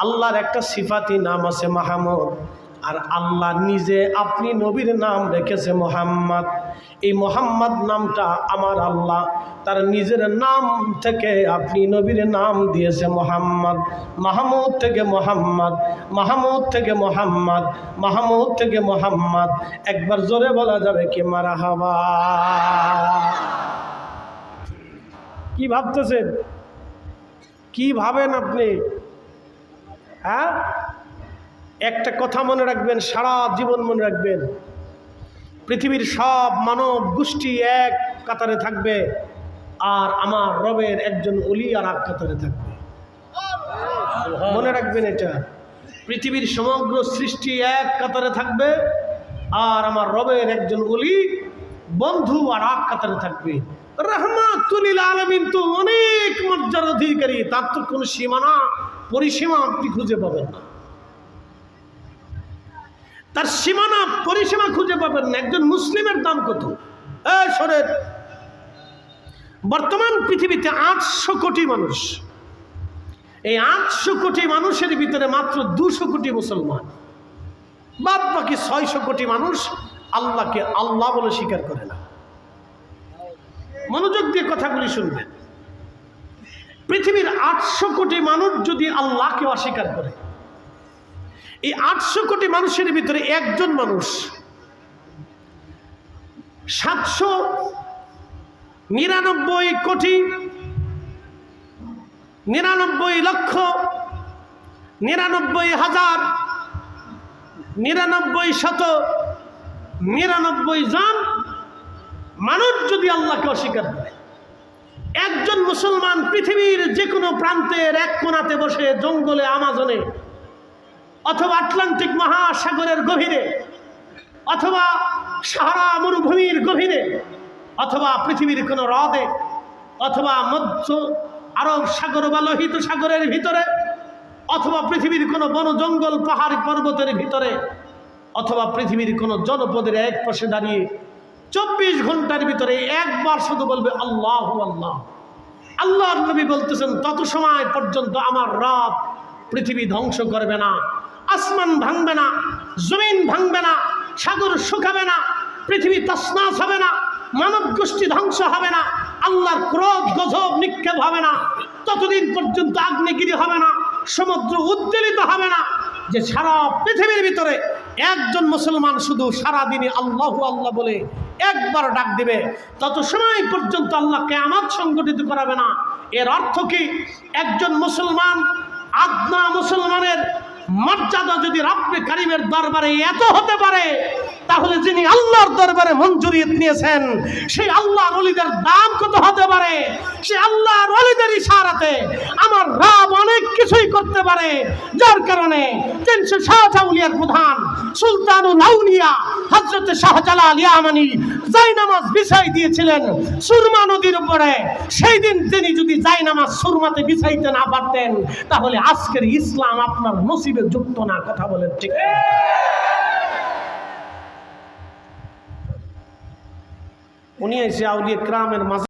আল্লাহর একটা সিফাতি নাম আছে মাহমুদ। আর আল্লাহ নিজে আপনি নবীর নাম রেখেছে মোহাম্মদ। এই মোহাম্মদ নামটা আমার আল্লাহ। তার নিজের নাম থেকে আপনি নবীর নাম দিয়েছে মোহাম্মদ। মাহমুদ থেকে মোহাম্মদ, মাহমুদ থেকে মোহাম্মদ, মাহমুদ থেকে মোহাম্মদ। একবার জোরে বলা যাবে কি মারা হাবা কি ভাবতেছেন? কি ভাবেন আপনি? হ্যাঁ? একটা কথা মনে রাখবেন, সারা জীবন মনে রাখবেন। পৃথিবীর সব মানব গোষ্ঠী এক কাতারে থাকবে আর আমার রবের একজন অলি আর এক কাতারে থাকবে। মনে রাখবেন এটা। পৃথিবীর সমগ্র সৃষ্টি এক কাতারে থাকবে আর আমার রবের একজন অলি বন্ধু আর এক কাতারে থাকবে। রহমাতুলিল আলমিন তো অনেক মর্যাদার অধিকারী, তার তো কোনো সীমানা পরিসীমা আপনি খুঁজে পাবেন না। তার সীমানা পরিসীমা খুঁজে পাবেন না। একজন মুসলিমের দাম কত? শোনেন। বর্তমান পৃথিবীতে আটশো কোটি মানুষ। এই আটশো কোটি মানুষের ভিতরে মাত্র দুশো কোটি মুসলমান। বাদ বাকি ছয়শো কোটি মানুষ আল্লাহকে আল্লাহ বলে স্বীকার করে না। মনোযোগ দিয়ে কথাগুলি শুনবেন। পৃথিবীর আটশো কোটি মানুষ যদি আল্লাহকে অস্বীকার করে, এই আটশো কোটি মানুষের ভিতরে একজন মানুষ সাতশো নিরানব্বই কোটি, নিরানব্বই লক্ষ, নিরানব্বই হাজার, নিরানব্বই শত, নিরানব্বই জন মানুষ যদি আল্লাহকে অস্বীকার করে একজন মুসলমান পৃথিবীর যে কোনো প্রান্তের এক কোণাতে বসে জঙ্গলে, আমাজনে, অথবা আটলান্টিক মহাসাগরের গভীরে, অথবা সাহারা মরুভূমির গভীরে, অথবা পৃথিবীর কোনো হ্রদে, অথবা মধ্য আরব সাগর বা লোহিত সাগরের ভিতরে, অথবা পৃথিবীর কোনো বন জঙ্গল, পাহাড় পর্বতের ভিতরে, অথবা পৃথিবীর কোনো জনপদের এক পাশে দাঁড়িয়ে চব্বিশ ঘণ্টার ভিতরে একবার শুধু বলবে আল্লাহ আল্লাহ। আল্লাহ নবী বলতেছেন, তত সময় পর্যন্ত আমার রব পৃথিবী ধ্বংস করবে না, আসমান ভাঙবে না, জমিন ভাঙবে না, সাগর শুকাবে না, পৃথিবী তসনাস হবে না, মানব গোষ্ঠী ধ্বংস হবে না, আল্লাহর ক্রোধ, গজব নিক্ষেপ হবে না, ততদিন পর্যন্ত আগ্নেয়গিরি হবে না, সমুদ্র উদ্বেলিত হবে না, যে সারা পৃথিবীর ভিতরে একজন মুসলমান শুধু সারা দিনে আল্লাহ আল্লাহ বলে একবার ডাক দিবে। তত সময় পর্যন্ত আল্লাহ কেয়ামাত সংগঠিত করাবে না। এর অর্থ কি? একজন মুসলমান আদনা মুসলমানের মর্যাদা যদি রাব্বে কারিমের দরবারে এত হতে পারে, তাহলে যিনি আল্লাহর দরবারে মঞ্জুরিয়ত নিয়েছেন, সেই আল্লাহর অলিদের দাম কত হতে পারে? সে আল্লাহর অলিদের ইশারাতে আমার রাব অনেক কিছুই করতে পারে। যার কারণে তিনশো শাহজাউলিয়ার প্রধান সুলতানুল আউলিয়া হজরত শাহজালাল ইয়ামানি জাইনামাজ বিছাই দিয়েছিলেন সুরমা নদীর উপরে। সেই দিন তিনি যদি জাইনামাজ সুরমাতে বিছাইতে না পারতেন। তাহলে আজকের ইসলাম আপনার নসিবে যুক্ত না, কথা বলেন ঠিক উনি এসে আউলিয়া ক্রামের মাঝে